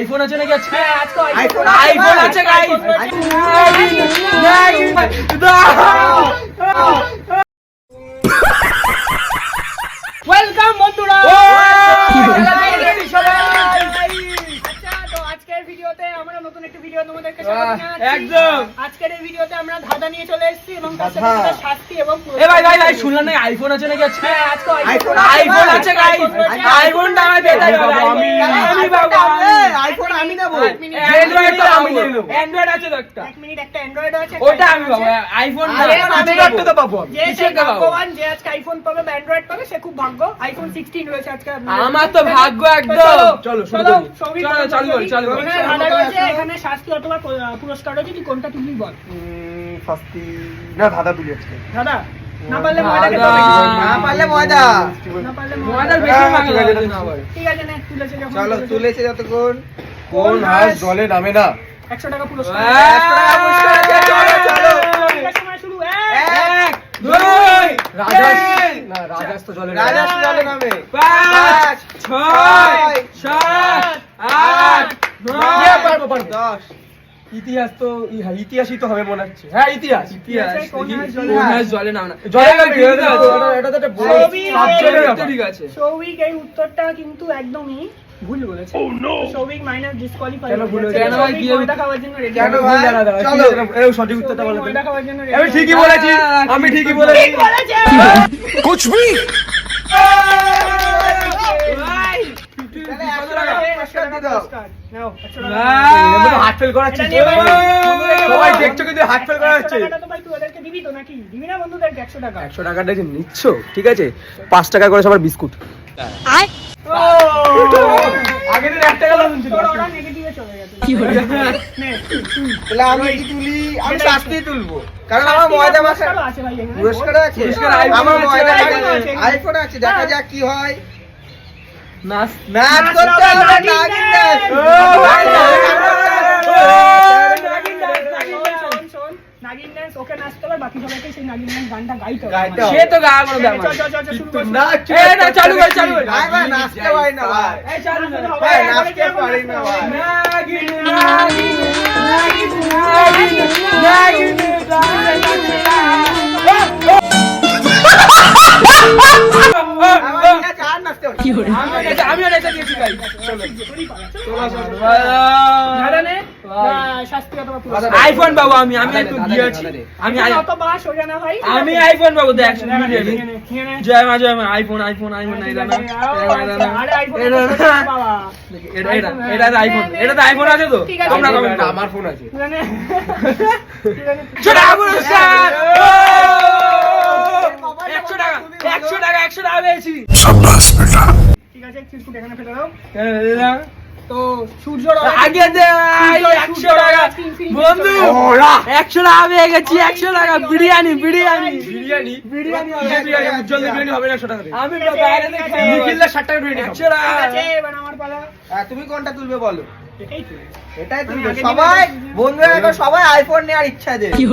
IPhone আছে নাকি? আজকে আইফোন আইফোন আছে গাইস ওয়েলকাম বন্ধুরা! আচ্ছা তো আজকের ভিডিওতে আমরা নতুন একটা ভিডিও তোমাদেরকে স্বাগত বাহ, জানাচ্ছি। একদম। আজকের এই ভিডিওতে আমরা ধাঁধা নিয়ে চলে এসেছি এবং তার সাথে শাস্তি এবং এ ভাই ভাই ভাই শুনলাম না আইফোন আছে নাকি? আজকে হ্যাঁ, আজকে iPhone আইফোন আছে। গাইস রয়েছে। আইফোনটা আমার হবে আমি আমি বাবা আইফোন আমি নেব। এক মিনিট, অ্যান্ড্রয়েড তো আমি নেব। নেব। অ্যান্ড্রয়েড আছে তো একটা। এক মিনিট একটা অ্যান্ড্রয়েড আছে ওটা আমি আইফোন আরে, না আমি একটা তো পাবো আমি। যে ভাগ্যবান যে আজকে আইফোন পাবে বা অ্যান্ড্রয়েড পাবে সে খুব ভাগ্য। আইফোন 16 রয়েছে আজকে আপনাদের। আমার তো ভাগ্য একদম। চলো, চলো শুরু চলো, করি চলো চালু করি চালু করি এখানে ধাঁধা রয়েছে, এখানে শাস্তি অথবা পুরস্কার রয়েছে তুই কোনটা তুলবি বল। শাস্তি না ধাঁধা তুলি আজকে। দাদা না পারলে ধাঁধা। না পারলে ময়দা। না পারলে ময়দা। বেশি হ্যাঁ, ঠিক আছে, না তুলেছে যখন চলো তুলেছে। যতক্ষণ। কোন হাঁস জলে নামে না? 100 টাকা পুরস্কার। হ্যাঁ। একশো টাকা পুরস্কার আছে, চলো, চলো। সময় শুরু এক, এক দুই না রাজাস তো জলে রাজাস জলে নামে। পাঁচ ছয় সাত আট ইয়ে, নয়। পারব, পারব। দশ। ইতিহাস তো ইতিহাসই তো হবে মনে হচ্ছে হ্যাঁ ইতিহাস ইতিহাস কোন জলে? জলে না জলে এটা। তো- একটা বড়। ঠিক আছে সৌভিক এই উত্তরটা কিন্তু একদমই ভুল বলেছে সৌভিক মাইনাস ডিসকোয়ালিফাই কেন ভুল হয়েছে? কেন ভাই, কি হবে? খাওয়ার জন্য ready। কেন ভাই? দাঁড়া, দাঁড়া, চলো। কি সঠিক উত্তরটা বলো তো। খাওয়ার জন্য আমি ঠিকই বলেছি আমি ঠিকই বলেছি ঠিক কুছ ভি ভাই, তাহলে কত একশো টাকা? টাকা। হাত ফেল করাচ্ছি সবাই দেখছ কিন্তু হাত ফেল একশো টাকাটা যে নিচ্ছ ঠিক আছে? পাঁচ টাকা করে সবার বিস্কুট। আগে দিন এক টাকা ছিল। তাহলে আমি কি তুলি? আমি শাস্তি তুলবো। কারণ আমার ময়দা পুরস্কারও আছে ভাই পুরস্কার আছে। পুরস্কার আমার ময়দা আছে। আইফোন আছে। দেখা হ্যাঁ। যাক কি হয়। নাচ। করতে হবে, ভাই। সে তো গা কর, শুরু না, চালু কর, চালু কর। ভাই, ভাই, নাচতে পারি না ভাই এই চালু কর। ভাই, নাচতে পারি না ভাই। নাগিন, নাগিন, নাগিন, আইফোন বাবু আমি আমি একটু দিয়েছি আমি না ভাই। আমি আইফোন বাবু দেখ নে, নে, নে। জয় মা জয় মা আইফোন আইফোন আইফোন এই আরে আইফোন না এটা এটা এটা তো আইফোন। এটা তো আইফোন আছে তো? আমরা আমার ফোন আছে। ছোট একশো টাকা একশো টাকা একশো টাকা পেয়েছি। ঠিক আছে এখানে ফেলে দাও। হ্যাঁ, তো সূর্যর আগে একশো টাকা বন্ধু একশো টাকা পেয়ে গেছি একশো টাকা বিরিয়ানি বিরিয়ানি। বিরিয়ানি? বিরিয়ানি উজ্জ্বল বিরিয়ানি হবে একশো টাকা আমি বাইরে থেকে ষাট টাকা বিরিয়ানি একশো টাকা। ঠিক আছে, এবার আমার পালা। হ্যাঁ, তুমি কোনটা তুলবে বলো? এটাই তো। তুলবে। সবাই বন্ধুরা এখন সবাই আইফোন নেওয়ার ইচ্ছা এ কি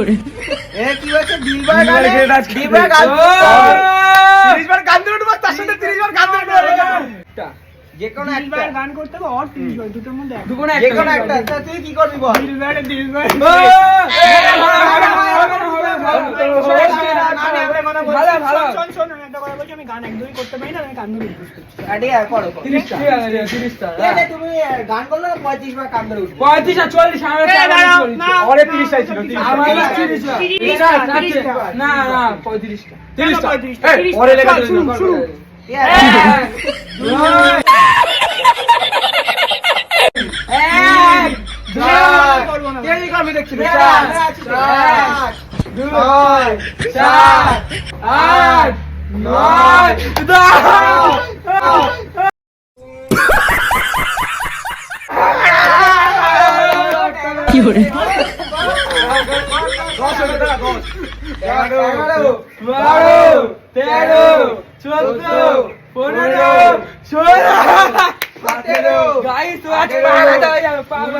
হয়েছে? দিলবার ও! তিরিশ বার গান ধরে উঠবো তার সাথে তিরিশ বার গান ধরে উঠবো যে কোনো একটা গান করতে হবে দুটোর মধ্যে একটা। যে কোনো একটা তুই কি করবি বল দিলবার, দিলবার। হ্যাঁ, পঁয়ত্রিশটা তিরিশটা। কেন পঁয়ত্রিশটা? এই, তিরিশটা, পরে লেখা চল, দিলে শুরু, না, শুরু। ঠিক আছে? এক, দুই, এক, দুই, করব না। কে কি চার, দুই, ছয়, চার, আট, নয়। দশ হলো। এগারো, এগারো, বারো তেরো চোদ্দ পনেরো ষোলো সতেরো, গাইস আজ পাগল হয়ে যাবে পাগল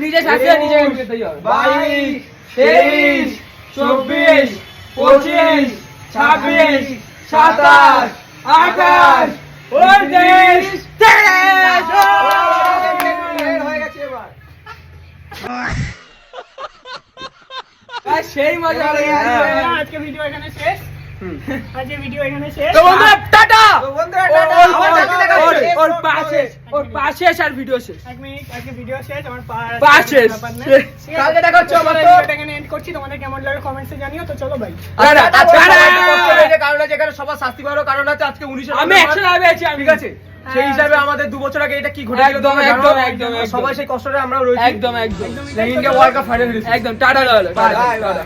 নিজে শাস্তি নিজে বাইশ তেইশ চব্বিশ পঁচিশ ছাব্বিশ সাতাশ আঠাশ উনত্রিশ তেইশ! হয়ে গেছে এবার আর সেই মজা হ্যাঁ, আজকে ভিডিও এখানে শেষ আজকে ভিডিও এখানে শেষ তো বন্ধুরা টাটা তো বন্ধুরা টাটা, ওর- আবার ওর- হচ্ছে। ওর পা শেষ ওর পা শেষ আর ভিডিও শেষ এক মিনিট আজকে ভিডিও শেষ আমার পা পা শেষ। ব্যাপার নেই। শেষ। ঠিক আছে? কালকে দেখা হচ্ছে তো তো। এখানে এন্ড করছি তোমাদের কেমন লাগে কমেন্টসে জানিও তো চলো ভাই টাটা, টাটা। কারণ আছে এখানে সবার শাস্তি পাওয়ারও কারণ আছে আজকে উনিশে আমি একশো টাকা পেয়েছি আমি ঠিক আছে সেই হ্যাঁ। হিসাবে আমাদের দু বছর আগে এটা কি ঘটে একদম একদম একদম সবাই সেই কষ্টটা আমরা রয়েছি। একদম একদম। ইন্ডিয়া ওয়ার্ল্ড কাপ ফাইনাল হয়েছে। একদম টাটা টাটা